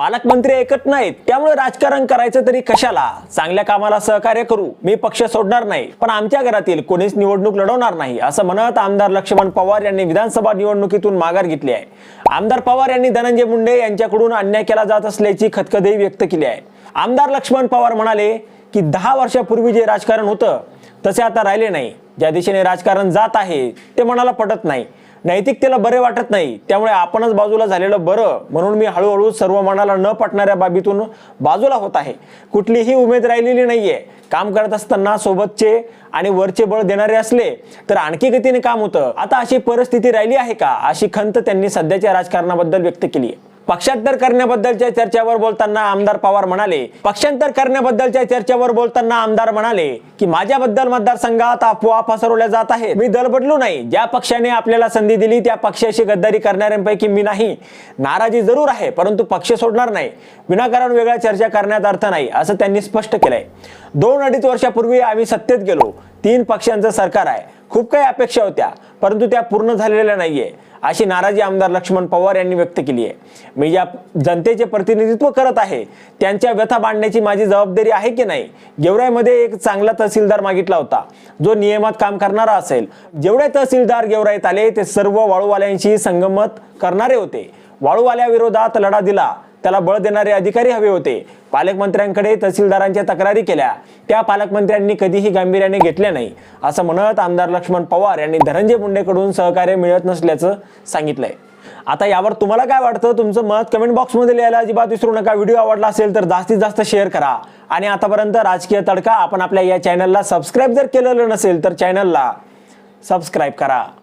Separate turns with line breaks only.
पालकमंत्री ऐकत नाहीत त्यामुळे राजकारण करायचं तरी कशाला? चांगल्या कामाला सहकार्य करू मी पक्ष सोडणार नाही पण आमच्या घरातील कोणीच निवडणूक लढवणार नाही असं म्हणत आमदार लक्ष्मण पवार यांनी विधानसभा निवडणुकीतून माघार घेतली आहे. आमदार पवार यांनी धनंजय मुंडे यांच्याकडून अन्याय केला जात असल्याची खतखतही व्यक्त केली आहे. आमदार लक्ष्मण पवार म्हणाले की दहा वर्षापूर्वी जे राजकारण होतं तसे आता राहिले नाही. ज्या दिशेने राजकारण जात आहे ते मनाला पटत नाही. नैतिकतेला बरे वाटत नाही. त्यामुळे आपणच बाजूला झालेलं बरं. म्हणून मी हळूहळू सर्व मनाला न पटणाऱ्या बाबीतून बाजूला होत आहे. कुठलीही उमेद राहिलेली नाहीये. काम करत असताना सोबतचे आणि वरचे बळ देणारे असले तर आणखी गतीने काम होतं. आता अशी परिस्थिती राहिली आहे का? अशी खंत त्यांनी सध्याच्या राजकारणाबद्दल व्यक्त केली आहे पक्षांतर करण्याबद्दलच्या चर्चेवर बोलताना आमदार पवार म्हणाले पक्षांतर करण्याबद्दलच्या चर्चेवर बोलताना आमदार म्हणाले की माझ्याबद्दल मतदारसंघात अफवा पसरवल्या जात आहेत. मी दल बदलू नाही. ज्या पक्षाने आपल्याला संधी दिली त्या पक्षाशी गद्दारी करणाऱ्यांपैकी मी नाही. नाराजी जरूर आहे परंतु पक्ष सोडणार नाही. विनाकारण वेगळ्या चर्चा करण्यात अर्थ नाही असं त्यांनी स्पष्ट केलंय. दोन अडीच वर्षापूर्वी आम्ही सत्तेत गेलो. तीन पक्षांचं सरकार आहे. खूप काही अपेक्षा होत्या परंतु त्या पूर्ण झालेल्या नाहीये. अशी नाराजी आमदार लक्ष्मण पवार यांनी व्यक्त केली आहे. मी ज्या जनतेचे प्रतिनिधित्व करत आहे त्यांच्या व्यथा मांडण्याची माझी जबाबदारी आहे की नाही गेवराईमध्ये एक चांगला तहसीलदार मागितला होता. जो नियमात काम करणारा असेल जेवढे तहसीलदार गेवराईत आले ते सर्व वाळूवाल्यांशी संगमत करणारे होते. वाळूवाल्याविरोधात लढा दिला. त्याला बळ देणारे अधिकारी हवे होते. पालकमंत्र्यांकडे तहसीलदारांच्या तक्रारी केल्या. त्या पालकमंत्र्यांनी कधीही गांभीर्याने घेतल्या नाही. असं म्हणत आमदार लक्ष्मण पवार यांनी धनंजय मुंडेकडून सहकार्य मिळत नसल्याचं सांगितलंय. आता यावर तुम्हाला काय वाटतं? तुमचं मत कमेंट बॉक्समध्ये लिहायला अजिबात विसरू नका. व्हिडिओ आवडला असेल तर जास्तीत जास्त शेअर करा. आणि आतापर्यंत राजकीय तडका आपण आपल्या या चॅनलला सबस्क्राईब जर केलेलं नसेल तर चॅनलला सबस्क्राईब करा.